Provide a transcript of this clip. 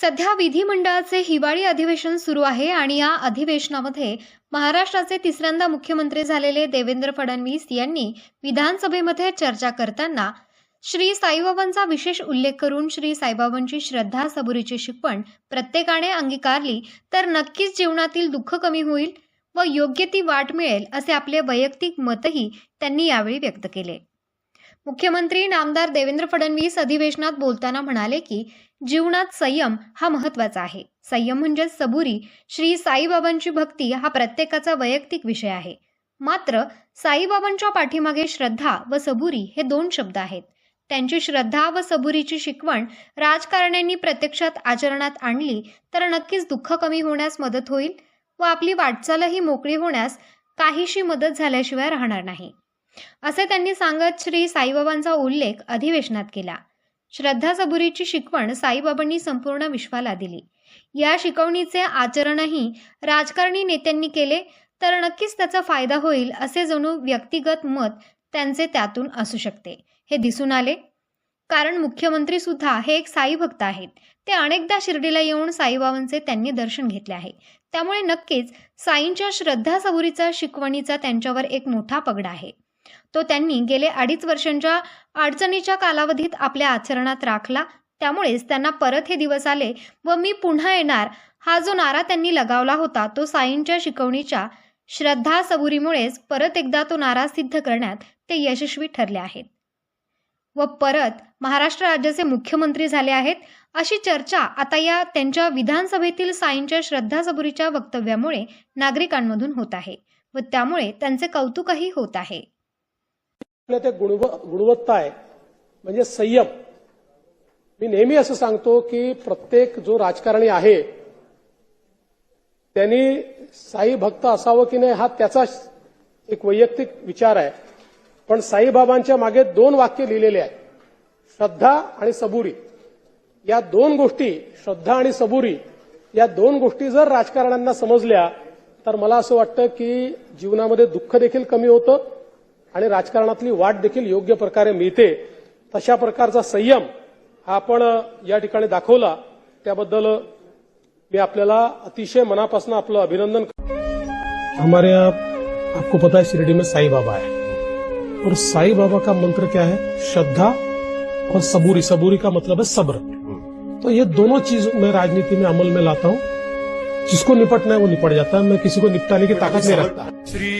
सध्या विधिमंडळाचे हिवाळी अधिवेशन सुरू आहे आणि या अधिवेशनामध्ये महाराष्ट्राचे तिसऱ्यांदा मुख्यमंत्री झालेले देवेंद्र फडणवीस यांनी विधानसभेमध्ये चर्चा करताना श्री साईबाबांचा विशेष उल्लेख करून श्री साईबाबांची श्रद्धा सबुरीची शिकवण प्रत्येकाने अंगीकारली तर नक्कीच जीवनातील दुःख कमी होईल व योग्य ती वाट मिळेल असे आपले वैयक्तिक मतही त्यांनी यावेळी व्यक्त केले. मुख्यमंत्री नामदार देवेंद्र फडणवीस अधिवेशनात बोलताना म्हणाले की जीवनात संयम हा महत्त्वाचा आहे. संयम म्हणजे सबुरी. श्री साईबाबांची भक्ती हा प्रत्येकाचा वैयक्तिक विषय आहे. मात्र साईबाबांच्या पाठीमागे श्रद्धा व सबुरी हे दोन शब्द आहेत. त्यांची श्रद्धा व सबुरीची शिकवण राजकारण्यांनी प्रत्यक्षात आचरणात आणली तर नक्कीच दुःख कमी होण्यास मदत होईल व आपली वाटचालही मोकळी होण्यास काहीशी मदत झाल्याशिवाय राहणार नाही. असे त्यांनी सांगत श्री साईबाबांचा उल्लेख अधिवेशनात केला. श्रद्धा सबुरीची शिकवण साईबाबांनी संपूर्ण विश्वाला दिली. या शिकवणीचे आचरणही राजकारणी नेत्यांनी केले तर नक्कीच त्याचा फायदा होईल असे जणू व्यक्तिगत मत त्यांचे त्यातून असू शकते. हे दिसून आले. कारण मुख्यमंत्री सुद्धा हे एक साई भक्त आहेत. ते अनेकदा शिर्डीला येऊन साईबाबांचे त्यांनी दर्शन घेतले आहे. त्यामुळे नक्कीच साईंच्या श्रद्धा सबुरीचा शिकवणीचा त्यांच्यावर एक मोठा पगडा आहे. तो त्यांनी गेले अडीच वर्षांच्या अडचणीच्या कालावधीत आपल्या आचरणात राखला. त्यामुळेच त्यांना परत हे दिवस आले व मी पुन्हा येणार. हा जो नारा त्यांनी लगावला होता तो साईंच्या शिकवणीच्या श्रद्धा सबुरीमुळेच परत एकदा तो नारा सिद्ध करण्यात ते यशस्वी ठरले आहेत. व परत महाराष्ट्र राज्याचे मुख्यमंत्री झाले आहेत अशी चर्चा आता या त्यांच्या विधानसभेतील साईंच्या श्रद्धा सबुरीच्या वक्तव्यामुळे नागरिकांमधून होत आहे व त्यामुळे त्यांचे कौतुकही होत आहे. आपल्या त्या गुणव गुणवत्ता आहे. म्हणजे संयम. मी नेहमी असं सांगतो की प्रत्येक जो राजकारणी आहे त्यांनी साई भक्त असावं की नाही हा त्याचा एक वैयक्तिक विचार आहे. पण साईबाबांच्या मागे दोन वाक्य लिहिलेले आहेत. श्रद्धा आणि सबुरी. या दोन गोष्टी श्रद्धा आणि सबुरी या दोन गोष्टी जर राजकारण्यांना समजल्या तर मला असं वाटतं की जीवनामध्ये दुःख देखील कमी होतं. आणि राजकारणातली वाट देखील योग्य प्रकारे मिळते तशा प्रकारचा संयम हा आपण या ठिकाणी दाखवला. त्याबद्दल मी आपल्याला अतिशय मनापासून आपलं अभिनंदन करतो. हमारे यहाँ आपको पता है शिरडी में साईं बाबा है। और साईं बाबा का मंत्र क्या है? श्रद्धा और सबूरी। सबूरी का मतलब है सब्र। तो ये दोनों चीज मैं राजनीति में अमल में लाता हूँ। जिसको निपटना है वो निपट जाता है। मैं किसी को निपटाने की ताकत नहीं रखता। श्री